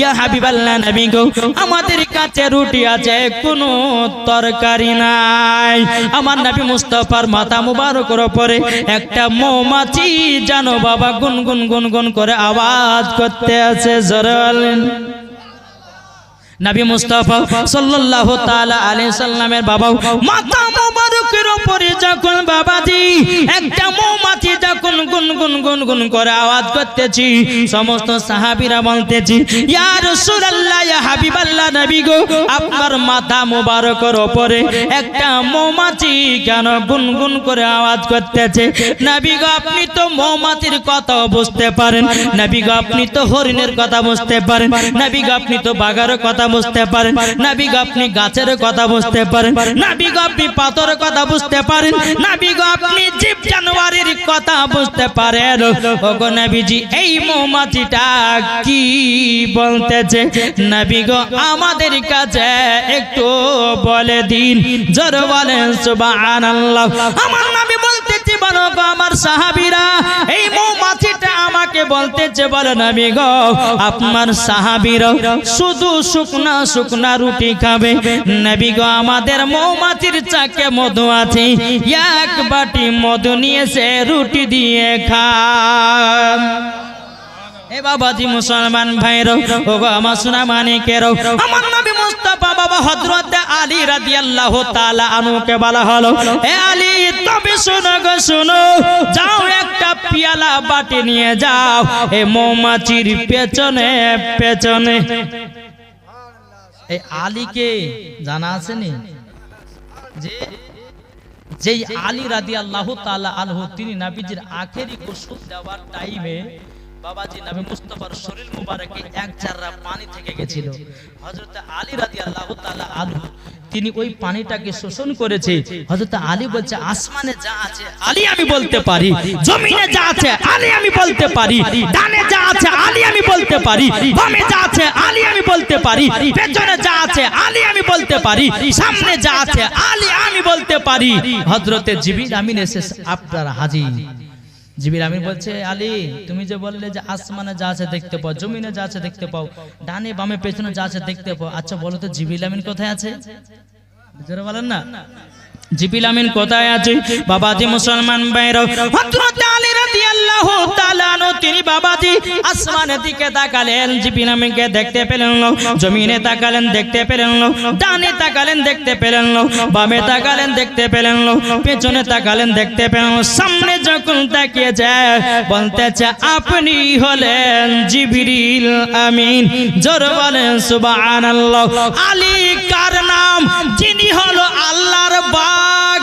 ইয়া আমাদের কাছে রুটি আছে, কোনো তরকারি নাই। আমার মুস্তাফার মাথা একটা মৌমাছি জানো বাবা গুনগুন গুনগুন করে আওয়াজ করতে আছে, জোরে বলেন। নবী মুস্তাফা সাল্লাল্লাহু তাআলা আলাইহি সাল্লামের বাবা মাথা মোবারকের উপরে যখন বাবাজি, একটা মৌমাছি যখন গুন গুন গুন গুন করে আওয়াজ করতেছি, সমস্ত সাহাবীরা বলতেছি, ইয়া রাসূলুল্লাহ, ইয়া হাবিবাল্লাহ নবী গো, আপনার মাথা মোবারকের উপরে একটা মৌমাছি কেন গুন গুন করে আওয়াজ করতেছে? নবী গো, আপনি তো মৌমাছির কথা বুঝতে পারেন, নবী গো, আপনি তো হরিণের কথা বুঝতে পারেন, নবী গো, আপনি তো বাগারের কথা বুঝতে পারেন। নবী গো আপনি গাছের কথা বুঝতে পারেন। নবী গো আপনি পাথরের কথা বুঝতে পারেন। নবী গো আপনি জীব জানোয়ারের কথা বুঝতে পারেন। ওগো নবীজি, এই মৌমাছিটা কি বলতেছে? নবী গো আমাদের কাছে একটু বলে দিন। জোর বলেন, সুবহানাল্লাহ। আমার নবী বলতেছে, বলো গো আমার সাহাবীরা, এই মৌমাছিটা আমাকে বলতেছে, বলে নবী গো আপনার সাহাবীরা শুধু শুকনা শুকনা রুটি খাবে। নবী গো, আমাদের মৌমাছির চাকে মধু আছে। এক বাটি মধু নিয়েছে রুটি দিয়ে খান এ বাবাজি মুসলমান ভাইরো, ও গো, আমার সোনা মানিকেরও আমার নবী মুস্তাফা বাবা হযরত আলী রাদিয়াল্লাহু তাআলা আনুকে বলা হলো হে আলী, তবে শোনো গো, শোনো, যাও একটা পিয়ালা বাটি নিয়ে যাও। এ মৌমাছির পেছনে পেছনে। এই আলীকে জানা আছে নি যে যেই আলী রাদি আল্লাহ তাআলা আলহ তিনি নাবিজির আখেরি গোসল দেওয়ার টাইমে বাবাজি নবী মুস্তাফার শরীর মুবারকে এক জাররা পানি থেকে গেছিল। হযরত আলী রাদিয়াল্লাহু তাআলা আনহু, তিনি ওই পানিটাকে শোষণ করেছে। হযরত আলী বলছে, আসমানে যা আছে, আলী আমি বলতে পারি। জমিনে যা আছে, আলী আমি বলতে পারি। ডানে যা আছে, আলী আমি বলতে পারি। বামে যা আছে, আলী আমি বলতে পারি। পেছনে যা আছে, আলী আমি বলতে পারি। সামনে যা আছে, আলী আমি বলতে পারি। হযরতে জিবরিল আমিন এসে আপনার হাজির। জিবির আমির বলছে, আলী, তুমি যে বললে যে আসমানে যা আছে দেখতে পাও, জমিনে যা আছে দেখতে পাও, ডানে বামে পেছনে যা আছে দেখতে পাও আচ্ছা বলো তো জিবির আমিন কোথায় আছে? বলেন না। জিবিল আমিন কোথায় আছে? বাবাজি মুসলমান ভাইরা, হযরত আলী রাদিয়াল্লাহু তাআলা আনহু, তিনি বাবাজি আসমানের দিকে তাকালেন দেখতে পেলেন জমিনে তাকালেন, দেখতে পেলেন ডানে তাকালেন, দেখতে পেলেন বামে তাকালেন, দেখতে পেলেন পেছনে তাকালেন, দেখতে পেলেন সামনে যখন তাকিয়ে যায়, বলতেছে, আপনি হলেন জিবরিল আমিন। জোর বলেন, সুবহানাল্লাহ। আলী কার নাম? যিনি হলো আল্লাহর বাগ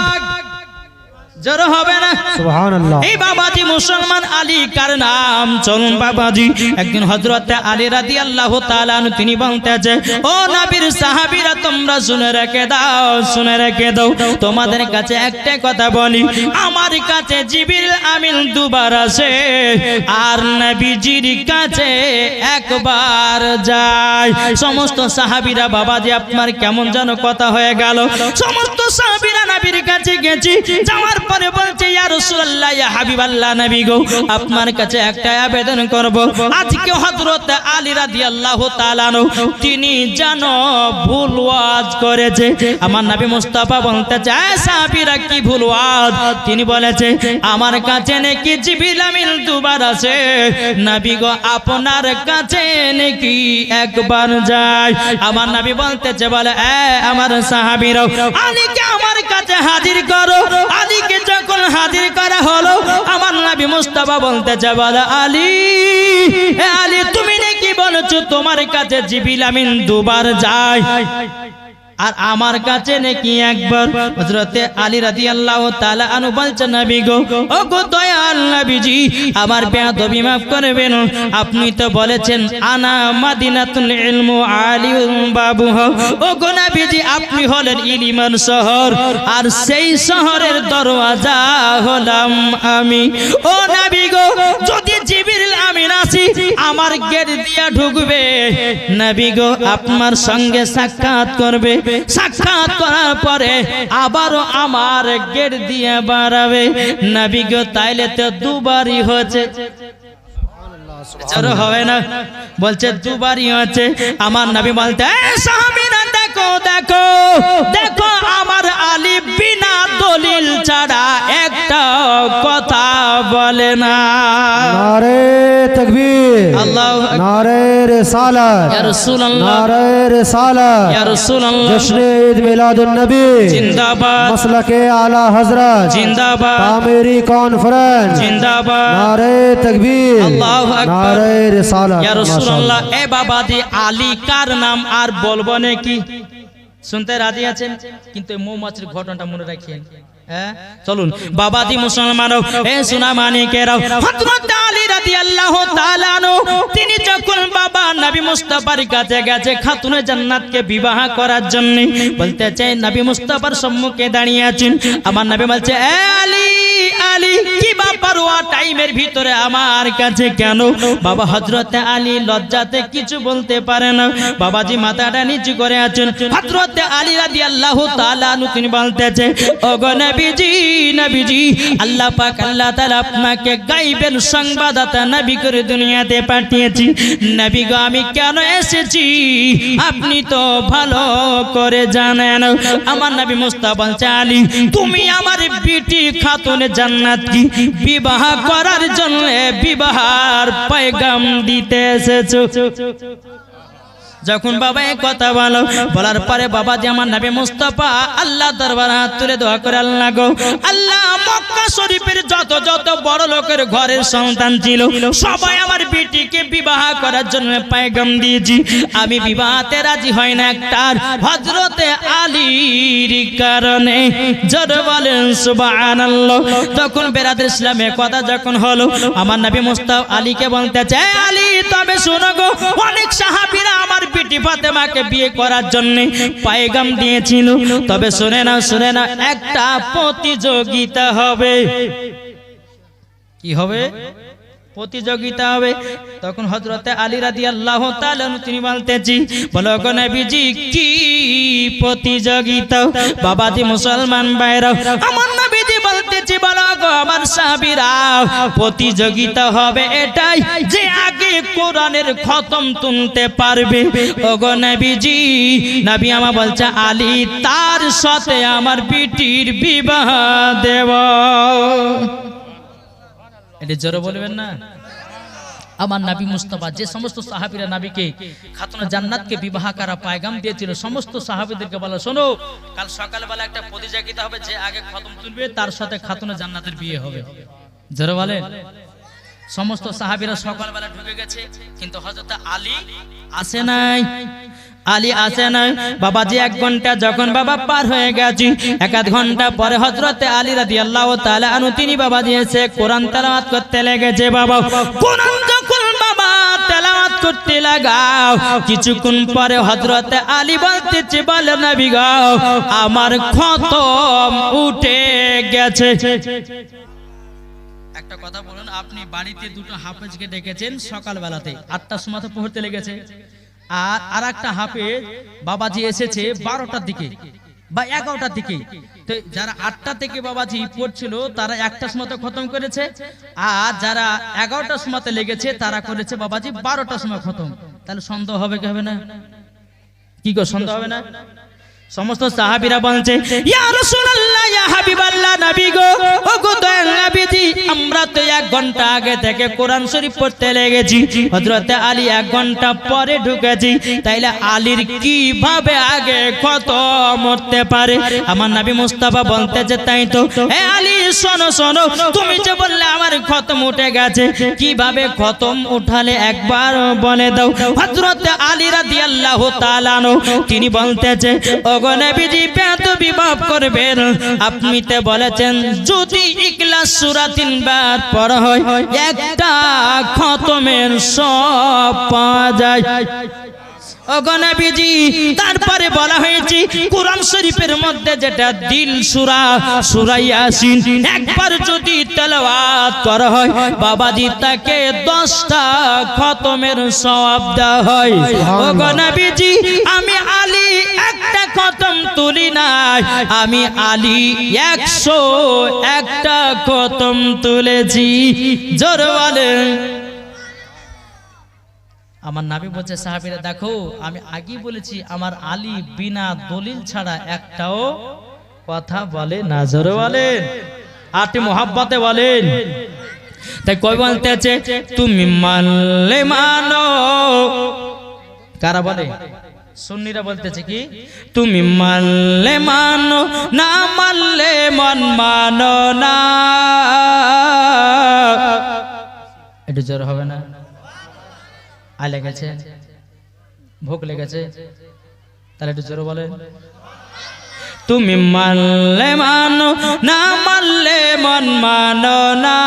জোর হবে না? সুবহানাল্লাহ। এই বাবাজি মুসলমান আলী কার নাম? চলুন বাবাজি। একদিন হযরত আলী রাদিয়াল্লাহু তাআলা তিনি বলতেছে ও নবীর সাহাবীরা তোমরা শুনে রেখে দাও শুনে রেখে দাও। তোমাদের কাছে একটা কথা বলি আমার কাছে জিবরিল আমিন দুবার আসে আর নবীজির কাছে একবার যায়। সমস্ত সাহাবীরা বাবাজি আপনার কেমন যেন কথা হয়ে গেল। সমস্ত সাহাবীরা নবীর কাছে গেছি যাওয়ার পরে বলছে আপনার কাছে একটা আবেদন করব। আজকে আলী তিনি ভুল ওয়াজ করেছে। আমার বলতে চায় কি ভুল ওয়াজ? তিনি বলেছে, আমার কাছে নাকি দুবার আছে নবী গো, আপনার কাছে নাকি একবার যায়? আমার নবী বলতেছে, বলে, এ আমার সাহাবীরা আলীকে আমার কাছে হাজির করো। আলীকে যখন হাজির করা হলো, আমার নাবি মুস্তাফা বলতেছে, বলে আলী আলী, তুমি নাকি বলছো তোমার কাছে জিবিল আমিন দুবার যায়? আর আমার কাছে নাকি একবার হযরতে আলী আল্লাহ তালা আনু বলছেন, নবী গো ও গো দয়াল নবীজি, আমার বেয়াদবি মাফ করবেন। আপনি তো বলেছেন, আনা মাদিনাতুল আলিউম বাবুহ ও গো নবীজি, আপনি হলেন ইলিমান শহর, আর সেই শহরের দরওয়াজা হলাম আমি। ও নবী গো জিবরিল আমার গেট দিয়া ঢুকবে। আপনার সঙ্গে সাক্ষাৎ করবে। সাক্ষাৎ করার পরে আবারও আমার গেট দিয়ে বাড়াবে। নবী গো, তাইলে তো দুবারই হচ্ছে হবে না। বলছে, দুবারই হচ্ছে আমার নবী বলতে "এই সাহাবীরা দেখো দেখো দেখো আমার আলী বিনা দলিল ছাড়া একটা কথা বলে না। নারে তকবীর আলা হযরত। জিন্দাবাদ। তামিরি কনফারেন্স জিন্দাবাদ। নারে তকবীর আল্লাহু আকবার। নারে রিসালাত আলী কার নাম আর বলব নাকি? শুনতে রাজি আছেন কিন্তু মৌমাছির ঘটনাটা মনে রাখিয়েন হ্যাঁ চলুন। বাবাজি মুসলমান এ সোনা হযরত আমার কাছে কেন? বাবা হজরতে আলী লজ্জাতে কিছু বলতে পারে না। বাবাজি মাথাটা নিচু করে আছেন। হজরতে আলী তিনি বলতেছে নবীজি নবীজি, আল্লাহ পাক আল্লাহ তাআলা আপনাকে সংবাদদাতা নবী করে দুনিয়াতে পাঠিয়েছি নবী গো, আমি কেন এসেছি? আপনি তো ভালো করে জানেন। আমার নবী মুস্তাফা আলী, তুমি আমার বিটি খাতুনে জান্নাত কি? বিবাহ করার জন্য বিবাহার পয়গাম দিতে এসেছ? যখন বাবা এই কথা বলো বলার পরে বাবা যে আমার নবী মুস্তাফা আল্লাহ দরবার হাত তুলে দোয়া করে আল্লাহ গো। আল্লাহ মক্কা শরীফের যত যত বড় লোকের ঘরের সন্তান ছিল সবাই আমার বেটিকে বিবাহ করার জন্য পায়গাম দিয়েছি। আমি বিবাহতে রাজি হয় না একটার হজরতে আলীর কারণে জোর বলেন সুবহানাল্লাহ। তখন বেরাদের ইসলামে কথা যখন হলো আমার নবী মুস্তাফা আলীকে বলতে চায় আলী তবে শোনো গো অনেক সাহাবীরা আমার বিটি ফাতেমাকে বিয়ে করার জন্য পায়গাম দিয়েছিল। তবে শুনে না শুনে না একটা প্রতিযোগিতা হবে। কি হবে? প্রতিযোগিতা হবে। তখন হজরতে আলী আল্লাহ তিনি বলতেছি কি প্রতিযোগিতা? বাবাজি মুসলমান বাইরাও আমার নবীজি বলতেছি বলো গো সাহাবীরা প্রতিযোগিতা হবে এটাই যে আগে কোরআনের খতম তুলতে পারবে। ও গো নবীজি, নবী আমা বলছে, আলী তার সাথে আমার বিটির বিবাহ দেব এটা জোরে বলবেন না? আমার নাবি মুস্তফা, যে সমস্ত সাহাবিরা নাবিকে খাতুনা জান্নাতকে বিবাহ করা পায়গাম দিয়েছিল, সমস্ত সাহাবিদেরকে বলা, শোনো, কাল সকালবেলা একটা প্রতিযোগিতা হবে, যে আগে খতম তুলবে, তার সাথে খাতুনা জান্নাতের বিয়ে হবে। যারা বলেন। সমস্ত সাহাবীরা সকালবেলা ঢুকে গেছে, কিন্তু হযরত আলী আসে নাই। আলী আসে নাই বাবাজি এক ঘণ্টা যখন বাবা পার হয়ে গেছি, এক আধ ঘণ্টা পরে হজরতে আলী রাদি আল্লাহ তাআলা আনু তিনি বাবাজি এসে কোরআন তেলাওয়াত করতে লেগেছে। বাবা বাবা করতে কিছুক্ষণ পরে হজরতে আলী বলতেছে, বলে, নবী গাও আমার খতম উঠে গেছে। একটা কথা বলুন, আপনি বাড়িতে দুটো হাফেজকে ডেকেছেন সকালবেলাতে। আটটার সময় তো পড়তে লেগেছে। আর আর একটা হাফেজ বাবাজি এসেছে বারোটার দিকে বা এগারোটার দিকে। তো যারা আটটা থেকে বাবাজি পড়ছিল, তারা একটা সময় খতম করেছে, আর যারা এগারোটার সময় লেগেছে, তারা করেছে বাবাজি বারোটার সময় খতম। তাহলে সন্দেহ হবে কি হবে না? কি সন্দেহ হবে না? সমস্ত সাহাবীরা বলছে, ইয়া রাসূলুল্লাহ, ইয়া হাবিবাল্লাহ, নবী গো ও আমরা তো এক ঘণ্টা আগে থেকে কোরআন শরীফ পড়তে লেগেছি। হযরতে আলী এক ঘণ্টা পরে ঢুকেছি। তাইলে আলীর কীভাবে আগে খতম হতে পারে? আমার নবী মুস্তাফা বলতেছে তাই তো হে আলী, শোনো শোনো, তুমি যে বললে আমার খতম উঠে গেছে, কীভাবে খতম উঠালে একবার বলে দাও? হযরতে আলী রাদিয়াল্লাহু তাআলা তিনি বলতেছে ওগো নবীজি পেত বিবাহ করবেন। আপনি তো বলেছেন যদি ইখলাস সূরা তিনবার পড়া হয় একটা খতমের সব পাওয়া যায়। অগণবিজি তারপরে বলা হয়েছে কোরআন শরীফের মধ্যে যেটা দিল সুরা সুরা ইয়াসিন একবার যদি তেলাওয়াত করা হয় বাবাজি তাকে দশটা খতমের সওয়াব দেওয়া হয়। একটা নাই। আমি আলী একশো একটা খতম তুলেছি। জোর বলেন। আমার নাবি বলছে, সাহাবিরা, দেখো, আমি আগেই বলেছি, আমার আলী বিনা দলিল ছাড়া একটাও কথা বলে না। জোরে বলেন। আটে মোহাব্বতে বলেন। তাই কই বলতে বলতেছে তুমি মানলে মানো। কারা বলে? সুন্নিরা বলতেছে কি? তুমি মানলে মানো, না মানলে মন মানো না। একটু জ্বর হবে না? আয় লেগেছে। ভোগ লেগেছে। তাহলে একটু জোরে বলেন। তুমি মানলে মানো, না মানলে মন মানো না।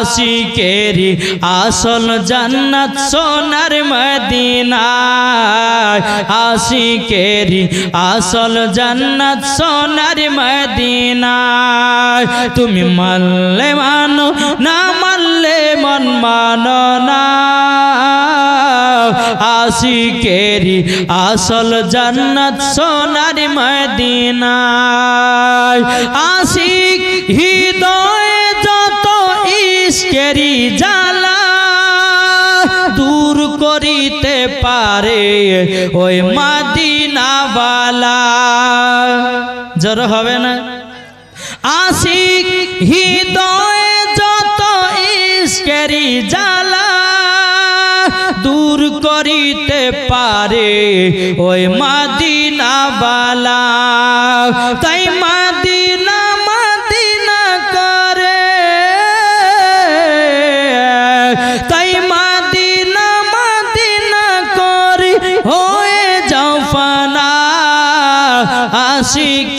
আশিকেরি আসল জান্নাত সোনার মদিনা আশিকেরি আসল জান্নাত সোনার মদিনা তুমি মানলে মানো, না মানলে মন মানো না। আশিকেরি আসল জান্নাত সোনার মদিনায়। আশিক হৃদয়ে ইস্কেরি জ্বালা দূর করিতে পারে ওই মাদিনাওয়ালা। জর হবে না? আশিক হৃদয়ে যত ইস্কেরি জ্বালা দূর করিতে পারে ওই মাদিনা বালা তাই মাদিনা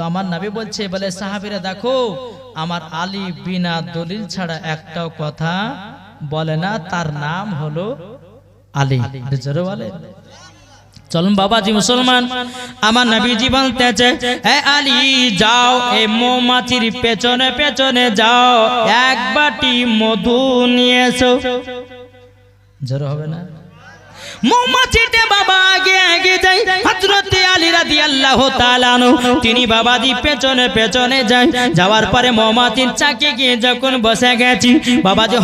তো আমার নাবি বলছে, বলে, সাহাবিরা, দেখো, আমার আলী বিনা দলিল ছাড়া একটাও কথা বলে না, তার নাম হলো আলী। জোরে বলে চলুন বাবাজি মুসলমান, আমার নবীজি বলতেছে এ আলী, যাও এই মৌমাছির পেছনে পেছনে যাও, এক বাটি মধু নিয়ে এসো। জোরে হবে না? মৌমাছিতে বাবা আগে আগে রাদিয়াল্লাহু তাআলা তিনি বাবাজি পেছনে পেছনে যাওয়ার পরে গিয়ে যখন বসে গেছি, বাবাজি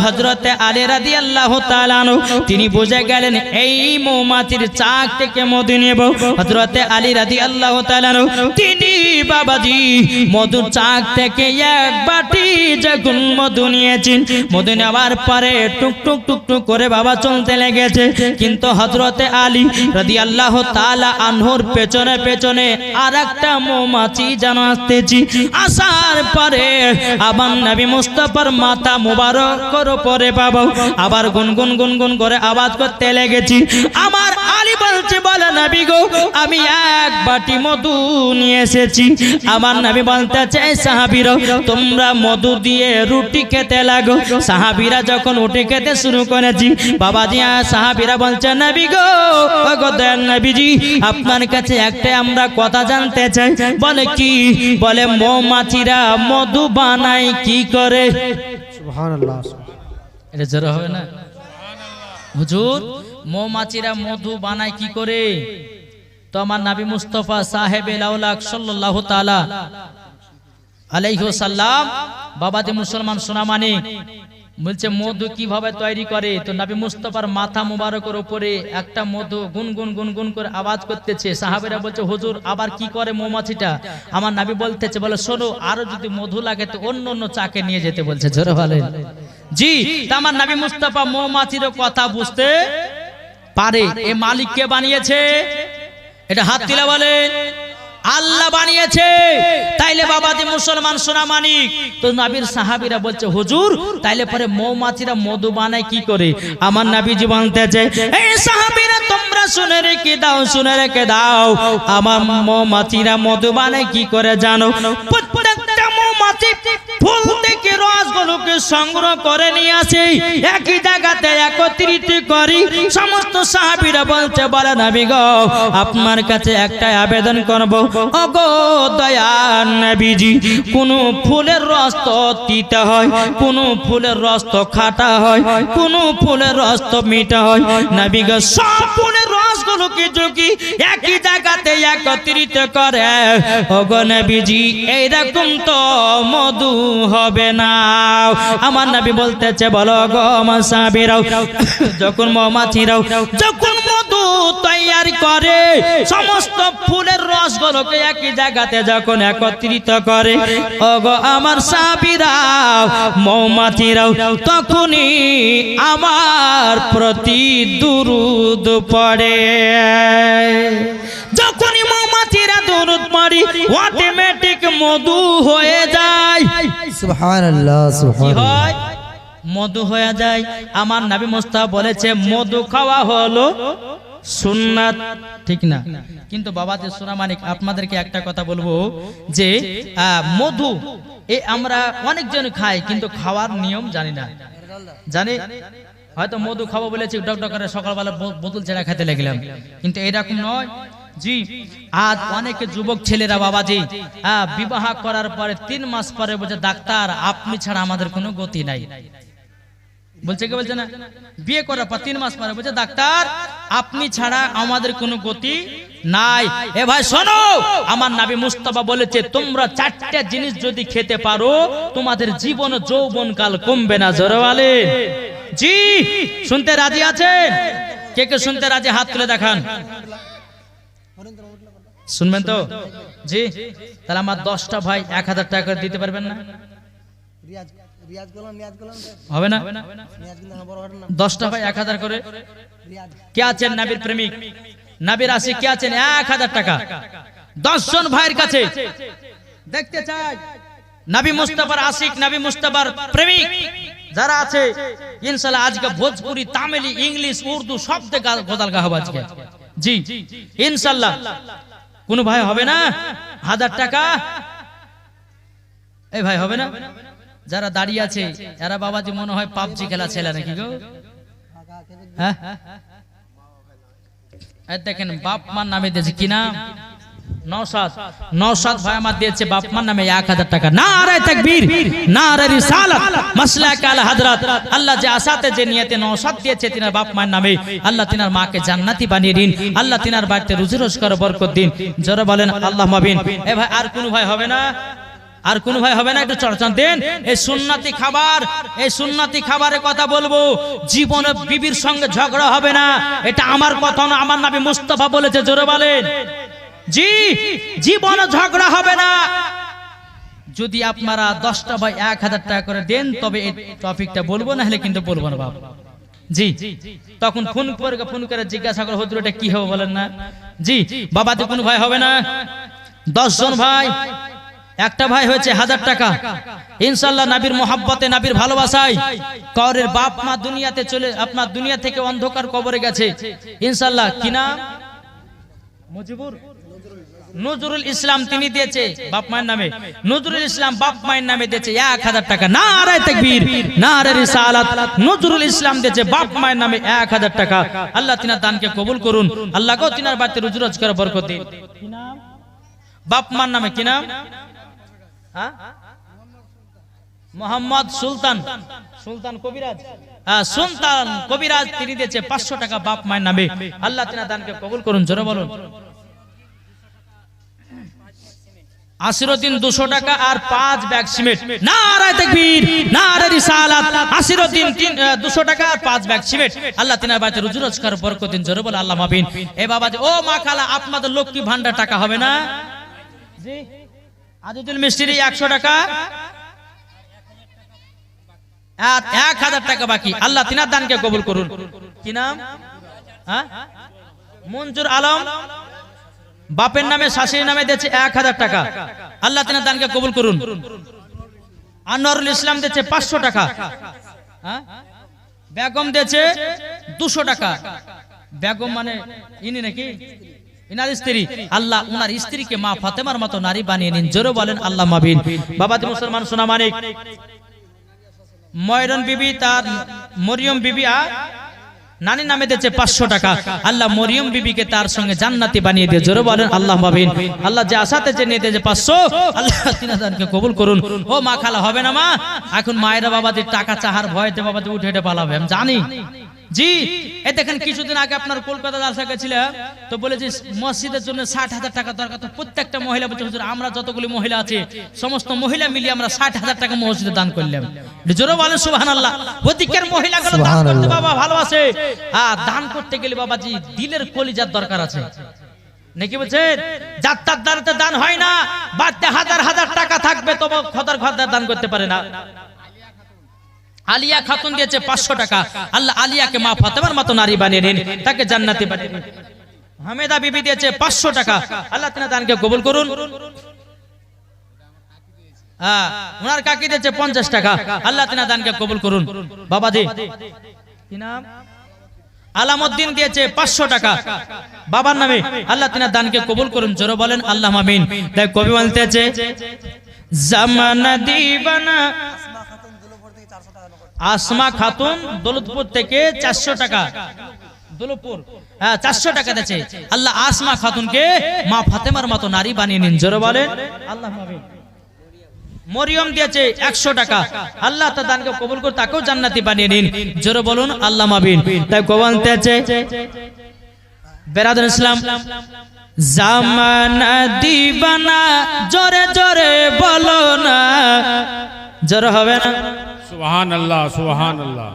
রাদিয়াল্লাহু তাআলা তিনি বুঝে গেলেন, এই মৌমাছির চাক থেকে মধু নেব। আলী রাদিয়াল্লাহু তাআলা তিনি বাবাজি চাক থেকে এক বাটি যখন মধু নিয়েছেন। মধু নেওয়ার পরে টুক টুক টুক টুক করে বাবা চলতে লেগেছে। কিন্তু হজরতে আলী রাদি আল্লাহ তালা আনহর পেছনে পেছনে আর একটা মৌমাছি যেন আসতেছি। আসার পরে আবার নবী মুস্তফার মাথা মুবারক করো পরে পাবো। আবার গুনগুন গুনগুন করে আওয়াজ করতে লেগেছি। আমার আলী বলছে, বলে নবী গো, আমি এক বাটি মধু নিয়ে এসেছি। আমার নবী বলতে চাই সাহাবিরা, তোমরা মধু দিয়ে রুটি খেতে লাগো। সাহাবিরা যখন রুটি খেতে শুরু করেছি, বাবাজি আর সাহাবিরা বলছে, নবী গো দয়াল নবীজি, আপনার কাছে একটা আমরা কথা জানতে চাই বলে কি? বলে মৌমাছিরা মধু বানায় কি করে? সুবহানাল্লাহ এটা জোরে হবে না? হুজুর মৌমাছিরা মধু বানায় কি করে? তো আমার নাবি মুস্তফা সাহেব লাউলাক আলাইহি সাল্লাম বাবাজি মুসলমান সোনা মানে বলছে, মধু কীভাবে তৈরি করে? তো নাবি মুস্তফার মাথা মুবারকের উপরে একটা মধু গুনগুন গুনগুন করে আওয়াজ করতেছে। সাহাবেরা বলছে, হুজুর, আবার কি করে মৌমাছিটা? আমার নাবি বলতেছে, বলে, শোনো, আরও যদি মধু লাগে তো অন্য অন্য চাকে নিয়ে যেতে বলছে। জোরে বলেন। জি আমার নাবি মুস্তফা মৌমাছির কথা বুঝতে পারে। এ মালিক কে বানিয়েছে? এটা হাত দিলা বলেন। আল্লাহ বানিয়েছে। তাইলে বাবা যে মুসলমান সোনা মানিক। তো নাবির সাহাবিরা বলছে, হুজুর, তাইলে পরে মৌমাছিরা মধু বানায় কি করে? আমার নাবি জীবনতে এই সাহাবিরা, তোমরা শুনে রেখে দাও, শুনে রেখে দাও। আমার মৌমাছিরা মধু বানায় কি করে জানো? ফুল থেকে রস রসগুলোকে সংগ্রহ করে নিয়ে আসি। একই জায়গাতে একত্রিত করি। সমস্ত সাহাবিরা বলছে, বলে নবী গো, আপনার কাছে একটা আবেদন করব। ওগো দয়া নবীজি, কোন ফুলের রস তো তিতা হয়, কোন ফুলের রস তো খাটা হয়, কোন ফুলের রস তো মিঠা হয়। নবী গো, সব ফুলের জায়গাতে একত্রিত করে। এইরকম তো মধু হবে আমার নবী বলতেছে, বলো গো আমার যখন মমাছি যখন মধু তৈয়ার করে সমস্ত ফুলের রসগুলোকে একই জায়গাতে যখন একত্রিত করে ওগো আমার সাহাবীরাও মৌমাছিরাও তখনই আমার প্রতি দুরুদ পড়ে। যখনই মৌমাছিরা দুরুদ পড়ি অটোমেটিক মধু হয়ে যায়। সুবহান আল্লাহ হয়? মধু হয়ে যায়। আমার নবী মোস্তা বলেছে, মধু খাওয়া হলো সুন্নাত। ঠিক না? কিন্তু বাবা যে সোনা মানিক, আপনাদেরকে একটা কথা বলব যে মধু, এ আমরা অনেকজন খাই, কিন্তু খাওয়ার নিয়ম জানি না। জানি? হয়তো মধু খাব বলেছি ডক্টর করে সকালবেলা বোতল ছেড়া খেতে লাগলাম। কিন্তু এরকম নয়। জি, আজ অনেক যুবক ছেলেরা বাবাজি বিবাহ করার পরে তিন মাস পরে বলছে, ডাক্তার, আপনি ছাড়া আমাদের কোনো গতি নাই। বলছে কি বলছে না? বিয়ে করার পর তিন মাস পরে বলছে, ডাক্তার, আপনি ছাড়া আমাদের কোনো গতি নাই। এ ভাই, শোনো, আমার নাবি মুস্তফা বলেছে, তোমরা চারটা জিনিস যদি খেতে পারো, তোমাদের জীবন যৌবন কাল কমবে না। জোরওয়ালে জি, শুনতে রাজি আছেন? কে কে শুনতে রাজি? হাত তুলে দেখান। শুনবেন তো? জি, তাহলে আমার দশটা ভাই এক হাজার টাকা দিতে পারবেন না? হবে না? দশটা ভাই এক হাজার করে। কে আছেন নাবির প্রেমিক? নাবির আসি কে আছেন? এক হাজার টাকা। দশজন ভাইয়ের কাছে। দেখতে চাই। নাবি মুস্তাফার আশিক নাবি মুস্তাফার প্রেমিক। যারা আছে ইনশাল্লাহ আজকে ভোজপুরি তামিলি ইংলিশ উর্দু সব থেকে গোদাল গাহব আজকে। জি ইনশাল্লাহ। কোন ভাই হবে না? হাজার টাকা? এই ভাই হবে না? যারা দাঁড়িয়ে আছে, এরা বাবাজি মনে হয় পাবজি খেলা ছেলে নাকি গো? হ্যাঁ? দেখেন বাপ মার নামে দিয়েছে কি নাম? নামে টাকা। না আল্লাহ যে দিয়েছে তিনার নামে, আল্লাহ তিনার মাকে জান্নাতি বানিয়ে দিন। আল্লাহ তিনার বাড়িতে রুজি রোজগার বরকত দিন। যারা বলেন, আল্লাহ মাবিন এ ভাই, আর কোন ভাই হবে না? আর কোন ভাই হবে না, একটু চর্চা দেন। এই সুন্নাতি খাবার, এই সুন্নাতি খাবারের কথা বলব। জীবনে বিবির সঙ্গে ঝগড়া হবে না। এটা আমার কথা না, আমার নাবি মুস্তফা বলেছে, জোরে বলেন। জি, জীবনে ঝগড়া হবে না। যদি আপনারা দশটা বা এক হাজার টাকা করে দেন, তবে এই টপিকটা বলব, না হলে কিন্তু বলব না বাবা জি, তখন ফোন করে ফোন করে জিজ্ঞাসা করে হতো এটা কি হবে বলেন না। জি, বাবাতে কোনো ভাই হবে না। দশজন ভাই একটা ভাই হয়েছে হাজার টাকা। ইনশাল্লাহ নাবির মোহাব্বতে নাবির ভালোবাসায় করের বাপ মা দুনিয়াতে চলে আপনার দুনিয়া থেকে অন্ধকার কবরে গেছে। ইনশাল্লাহ কি নাম? মুজিবুর। নজরুল ইসলাম তিনি দিয়েছে বাপ মায়ের নামে। নজরুল ইসলাম বাপ মায়ের নামে দিয়েছে এক হাজার টাকা। না আরে তাকবীর না আরে রিসালাত। নজরুল ইসলাম দিয়েছে বাপ মায়ের নামে এক হাজার টাকা। আল্লাহ তিনার দানকে কবুল করুন। আল্লাহ গো তিনার বাড়িতে রুজি রোজগার বরকত দিন। কি নাম? বাপ মার নামে কি নাম? হ্যাঁ? মোহাম্মদ সুলতান। সুলতান কবিরাজ। হ্যাঁ, সুলতান কবিরাজ তিনি দিয়েছে পাঁচশো টাকা বাপ মায়ের নামে। আল্লাহ তিনার দানকে কবুল করুন জোরে বলুন। দুশো টাকা আর পাঁচ ব্যাগ সিমেন্ট। দুশো টাকা আর পাঁচ সিমেন্ট। আল্লাহ রুজি দিন আল্লাহ এ বাবা ও মা খালা আপনাদের লক্ষ্মী ভান্ডার টাকা হবে না? আজিদুল মিস্ত্রি একশো টাকা? আর এক হাজার টাকা বাকি। আল্লাহ তিনার দানকে কবুল করুন। কি নাম? হ্যাঁ? মঞ্জুর আলম। বাপের নামে, শাশুড়ির নামে দিয়েছে এক হাজার টাকা। আল্লাহ তিনার দানকে কবুল করুন। আনোয়ারুল ইসলাম দিয়েছে পাঁচশো টাকা। হ্যাঁ? বেগম দিয়েছে দুশো টাকা। বেগম মানে ইনি নাকি? আল্লাহ মাবিন। মরিয়ম বিবি বিবিকে তার সঙ্গে জান্নাতি বানিয়ে দিয়ে জোরে বলেন, আল্লাহ ভাবিন আল্লাহ যে আশাতে যে নিয়ে দিয়েছে পাঁচশো, আল্লাহ কবুল করুন। ও মা খালা, হবে না মা? এখন মায়েরা বাবাদের টাকা চাহার ভয়তে বাবাদের উঠে হেঁটে পালাবে, আমি জানি। জি এই দেখেন কিছুদিন আগে আপনার কলকাতা জালসা গেছিলাম তো বলেছি মসজিদের জন্য ষাট হাজার টাকা দরকার। তো প্রত্যেকটা মহিলা বলছে হুজুর আমরা যতগুলি মহিলা আছে সমস্ত মহিলা মিলিয়ে আমরা ষাট হাজার টাকা মসজিদে দান করলাম। জোরে বলেন সুবাহান আল্লাহ অধিকের মহিলাগুলো দান করতে। বাবা ভালোবাসে আর দান করতে গেলে বাবাজি দিলের কলিজার দরকার আছে। নাকি বলছেন? যার তার দ্বারাতে দান হয় না বাড়তে হাজার হাজার টাকা থাকবে তবু খদার খদার দান করতে পারে না। আলিয়া খাতুন দিয়েছে পাঁচশো টাকা। আল্লাহ আলিয়াকে মা ফাতেমার মতো নারী বানিয়ে নিন, তাকে জান্নাতি বানিয়ে হামেদা বিবি দিয়েছে পাঁচশো টাকা। আল্লাহ তিনা দানকে কবুল করুন। হ্যাঁ ওনার কাকি দিয়েছে পঞ্চাশ টাকা। আল্লাহ তিনা দানকে কবুল করুন। বাবাজি, কি নাম? আলামউদ্দিন দিয়েছে পাঁচশো টাকা। বাবার নামে আল্লাহ তিনা দানকে কবুল করুন। জোরে বলেন, আল্লাহ মামিন তাই কবি বলতেছে, জামানা দিবানা আসমা খাতুন দৌলতপুর থেকে চারশো টাকা। দৌলতপুর হ্যাঁ চারশো টাকা দিয়েছে। আল্লাহ আসমা খাতুনকে মা ফাতেমার মতো নারী বানিয়ে নিন, জোরে বলেন আল্লাহ মরিয়ম দিয়েছে একশো টাকা। আল্লাহ তার দানকে কবুল করে তাকেও জান্নাতি বানিয়ে নিন, জোরে বলুন, আল্লাহ মাবিন তাই কবল দিয়েছে বেরাদুল ইসলাম। জামানা দিবানা, জোরে জোরে বলো না, জোরে হবে না। সুবহান আল্লাহ সুবহান আল্লাহ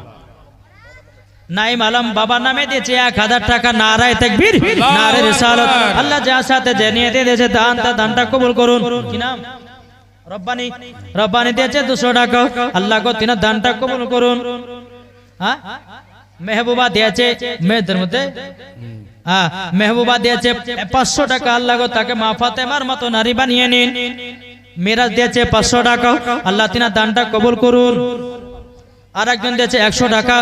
নাইম আলম বাবা নামে দিয়েছে এক হাজার টাকা নারায় তাকবীর নারায় রিসালত। আল্লাহ সাথে দিয়েছে দান তা দানটা কবুল করুন। কি নাম? রব্বানি রব্বানি দিয়েছে দুশো টাকা। আল্লাহ গো তিনার দানটা কবুল করুন। হ্যাঁ? মেহবুবা দিয়েছে মেয়েদের মধ্যে। হ্যাঁ মেহবুবা দিয়েছে পাঁচশো টাকা। আল্লাহ গো তাকে মা ফাতেমার মতো নারী বানিয়ে নিন। মিরাজ দিয়েছে পাঁচশো টাকা। আল্লাহ তিনার দানটা কবুল করুন। আর একজন দিয়েছে একশো টাকা।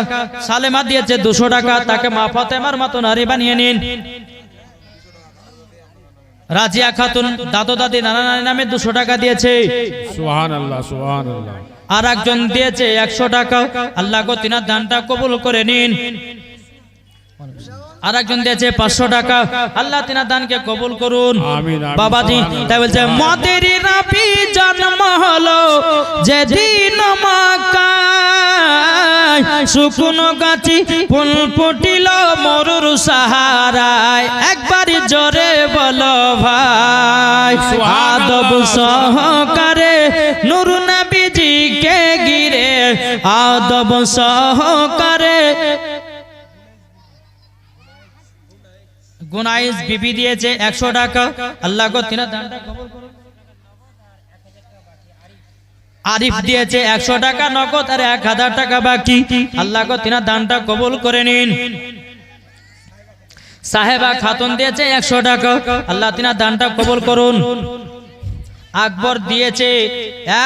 সালেমা দিয়েছে দুশো টাকা। তাকে মা ফাতেমার মতো নারী বানিয়ে নিন। রাজিয়া খাতুন দাদু দাদি নানা নানি নামে দুশো টাকা দিয়েছে। আর একজন দিয়েছে একশো টাকা। আল্লাহ গো তিনার দানটা কবুল করে নিন। আর একজন দিয়েছে পাঁচশো টাকা। আল্লাহ তিনার দানকে কবুল করুন। আমিন। বাবাজি তাই বলছে মদের রাবি জন্ম হলো যেদিন শুকনো গাছি ফুল ফুটিল মরুর সাহারায়। একবার জোরে বলো ভাই আদব সহকারে নুর নবীজিকে গিরে আদব সহকারে গুনাইস বিবি দিয়েছে একশো টাকা। আল্লাহ। আরিফ দিয়েছে একশো টাকা, নগদ আর এক হাজার টাকা বাকি। আল্লাহ গো তিনার দানটা কবুল করে নিন। সাহেবা খাতুন দিয়েছে একশো টাকা। আল্লাহ তিনার দানটা কবুল করুন। আকবর দিয়েছে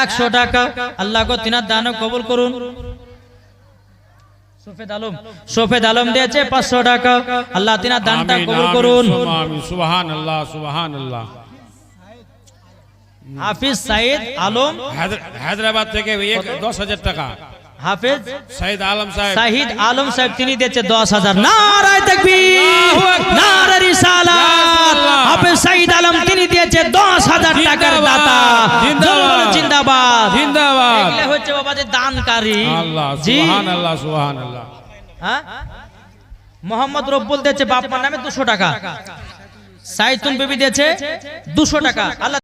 একশো টাকা। আল্লাহ গো তিনার দানও কবুল করুন। সফেদ আলম সফেদ আলম দিয়েছে পাঁচশো টাকা। আল্লাহ তিনার দানটা কবুল করুন। সুবহান আল্লাহ সুবহান আল্লাহ। হাফিজ সাইদ আলম। হায়দ্রাবাদ থেকে দশ হাজার টাকা। হাফিজ? আলম সাহেব। শাহিদ আলম সাহেব তিনি দিয়েছে দশ হাজার। নারায় তাকবীর নারায় রিসালাত। হাফিজ শাহিদ আলম তিনি দিয়েছে দশ হাজার টাকার দাতা। জিন্দাবাদ। জিন্দাবাদ। জিন্দাবাদ। এগুলো হচ্ছে বাবা যে দানকারী। আল্লাহ জি। সুবহান আল্লাহ সুবহান আল্লাহ হ্যাঁ? মোহাম্মদ রব্বুল দিয়েছে বাপমার নামে দুশো টাকা। সাইতুন বিবি দিয়েছে দুশো টাকা। আল্লাহ